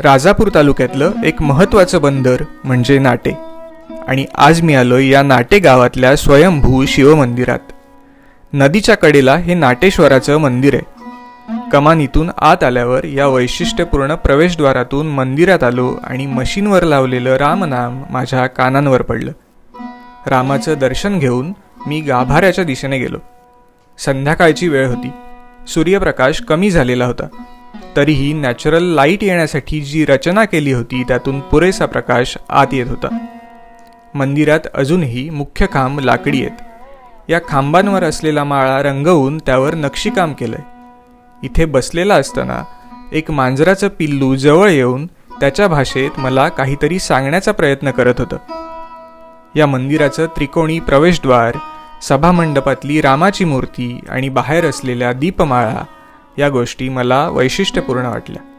राजापूर तालुक्यातलं एक महत्त्वाचं बंदर म्हणजे नाटे. आणि आज मी आलो या नाटे गावातल्या स्वयंभू शिवमंदिरात. नदीच्या कडेला हे नाटेश्वराचं मंदिर आहे. कमानीतून आत आल्यावर या वैशिष्ट्यपूर्ण प्रवेशद्वारातून मंदिरात आलो आणि मशीनवर लावलेलं रामनाम माझ्या कानांवर पडलं. रामाचं दर्शन घेऊन मी गाभाऱ्याच्या दिशेने गेलो. संध्याकाळची वेळ होती. सूर्यप्रकाश कमी झालेला होता. तरीही नॅचरल लाइट येण्यासाठी जी रचना केली होती त्यातून पुरेसा प्रकाश आत येत होता. मंदिरात अजूनही मुख्य खांब लाकडी आहेत. या खांबांवर असलेला माळा रंगवून त्यावर नक्षीकाम केलंय. इथे बसलेला असताना एक मांजराचं पिल्लू जवळ येऊन त्याच्या भाषेत मला काहीतरी सांगण्याचा प्रयत्न करत होतं. या मंदिराचं त्रिकोणी प्रवेशद्वार सभामंडपातली रामाची मूर्ती आणि बाहेर असलेल्या दीपमाळा या गोष्टी मला वैशिष्ट्यपूर्ण वाटल्या.